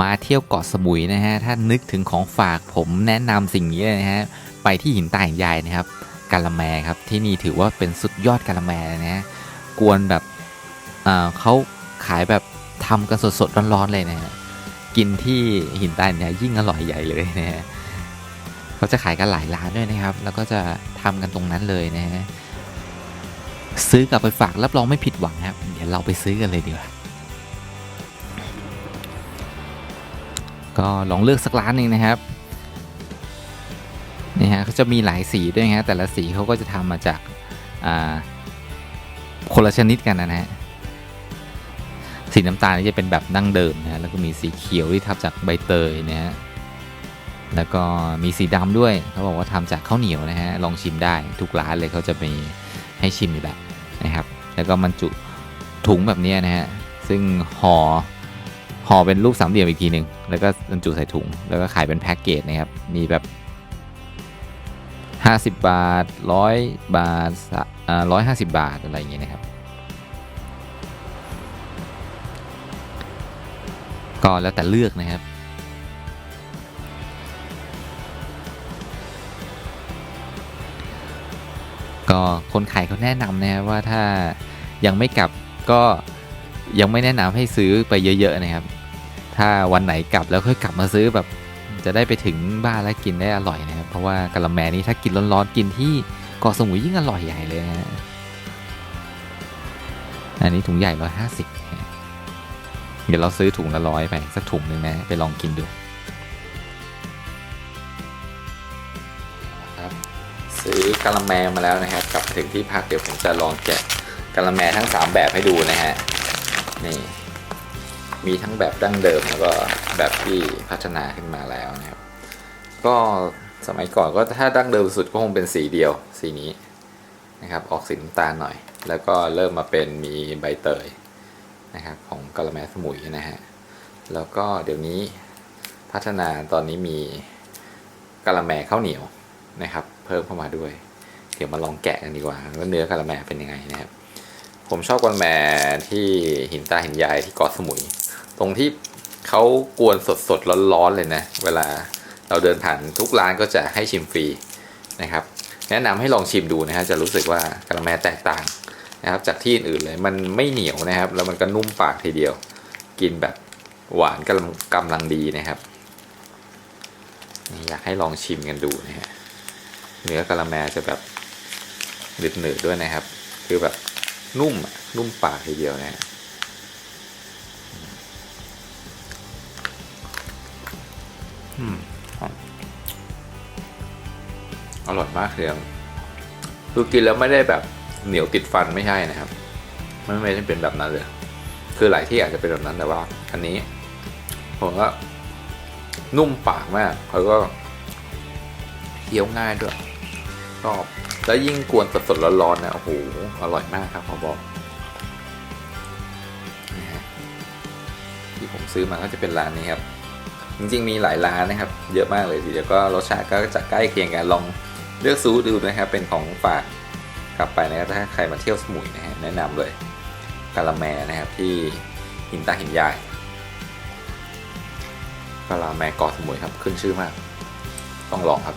มาเที่ยวเกาะสมุยนะฮะ ถ้านึกถึงของฝากผมแนะนำสิ่งนี้เลยนะฮะ ไปที่หินตาหินยายนะครับกาละแมครับ ที่นี่ถือว่าเป็นสุดยอดกาละแมเลยนะฮะ กวนแบบเเขาขายแบบทำกันสดๆร้อนๆเลยนะฮะ กินที่หินตาหินยายยิ่งอร่อยใหญ่เลยนะฮะเขาจะขายกันหลายร้านด้วยนะครับ แล้วก็จะทำกันตรงนั้นเลยนะฮะ ซื้อกลับไปฝากรับรองไม่ผิดหวังครับ เดี๋ยวเราไปซื้อกันเลยดีกว่า ก็ลองเลือกสักร้านหนึ่งนะครับนี่ฮะเขาจะมีหลายสีด้วยนะฮะแต่ละสีเขาก็จะทำมาจากอ่าคนละชนิดกันนะฮะสีน้ำตาลนี่จะเป็นแบบดั้งเดิมนะฮะแล้วก็มีสีเขียวที่ทำจากใบเตยนะฮะแล้วก็มีสีดำด้วยเขาบอกว่าทำจากข้าวเหนียวนะฮะลองชิมได้ทุกร้านเลยเขาจะมีให้ชิมอยู่แล้วนะครับ แล้วก็มันจุถุงแบบนี้นะฮะซึ่งห่อห่อเป็นรูปสามเหลี่ยมอีกทีหนึ่ง แล้วก็บรรจุใส่ถุง แล้วก็ขายเป็นแพ็กเกจนะครับ มีแบบ 50 บาท 100 บาทร้อ่า150บาทอะไรอย่างเงี้ยนะครับ ก็แล้วแต่เลือกนะครับก็คนขายเขาแนะนำนะครับว่าถ้ายังไม่กลับก็ยังไม่แนะนำให้ซื้อไปเยอะ ๆ นะครับ ถ้าวันไหนกลับแล้วค่อยกลับมาซื้อแบบจะได้ไปถึงบ้านแล้วกินได้อร่อยนะครับ เพราะว่ากะละแมนี้ถ้ากินร้อนๆกินที่เกาะสมุยยิ่งอร่อยใหญ่เลยนะฮะอันนี้ถุงใหญ่ร้อยห้าสิบเดี๋ยวเราซื้อถุงละร้อยไปสักถุงหนึ่งนะไปลองกินดูครับซื้อกะละแมมาแล้วนะครับกลับถึงที่พักเดี๋ยวผมจะลองแกะกะละแมทั้ง 3 แบบให้ดูนะฮะนี่ มีทั้งแบบดั้งเดิมแล้วก็แบบที่พัฒนาขึ้นมาแล้วนะครับ ก็สมัยก่อนก็ถ้าดั้งเดิมสุดก็คงเป็นสีเดียวสีนี้นะครับ ออกสีน้ำตาลหน่อย แล้วก็เริ่มมาเป็นมีใบเตยนะครับของกะละแมสมุยนะฮะ แล้วก็เดี๋ยวนี้พัฒนาตอนนี้มีกะละแมข้าวเหนียวนะครับ เพิ่มเข้ามาด้วย เดี๋ยวมาลองแกะกันดีกว่าว่าเนื้อกะละแมเป็นยังไงนะครับ ผมชอบกะละแมที่หินตาหินยายที่เกาะสมุย ตรงที่เขากวนสดๆร้อนๆเลยนะ เวลาเราเดินผ่านทุกร้านก็จะให้ชิมฟรีนะครับ แนะนำให้ลองชิมดูนะฮะจะรู้สึกว่ากะละแมแตกต่างนะครับ จากที่อื่นเลยมันไม่เหนียวนะครับ แล้วมันก็นุ่มปากทีเดียว กินแบบหวานกำลังกำลังดีนะครับอยากให้ลองชิมกันดูนะฮะเนื้อกะละแมจะแบบหนืดๆด้วยนะครับ คือแบบนุ่มนุ่มปากทีเดียวนะฮะ อืมอร่อยมากเลยครับคือกินแล้วไม่ได้แบบเหนียวติดฟันไม่ใช่นะครับ ไม่ไม่ได้เป็นแบบนั้นเลย คือหลายที่อาจจะเป็นแบบนั้นแต่ว่า อันนี้ ผมว่านุ่มปากมากแล้วก็เคี้ยวง่ายด้วยชอบแล้วยิ่งกวนสดๆร้อนๆนะโอ้โหอร่อยมากครับขอบอกนี่ฮะที่ผมซื้อมาก็จะเป็นร้านนี้ครับ จริงๆมีหลายร้านนะครับ เยอะมากเลยทีเดียวก็รสชาติก็จะใกล้เคียงกันลองเลือกซูดูนะครับ เป็นของฝากกลับไปนะครับถ้าใครมาเที่ยวสมุยนะฮะแนะนำเลยกาละแมนะครับที่หินตาหินยายกาละแมเกาะสมุยครับขึ้นชื่อมาก ต้องลองครับ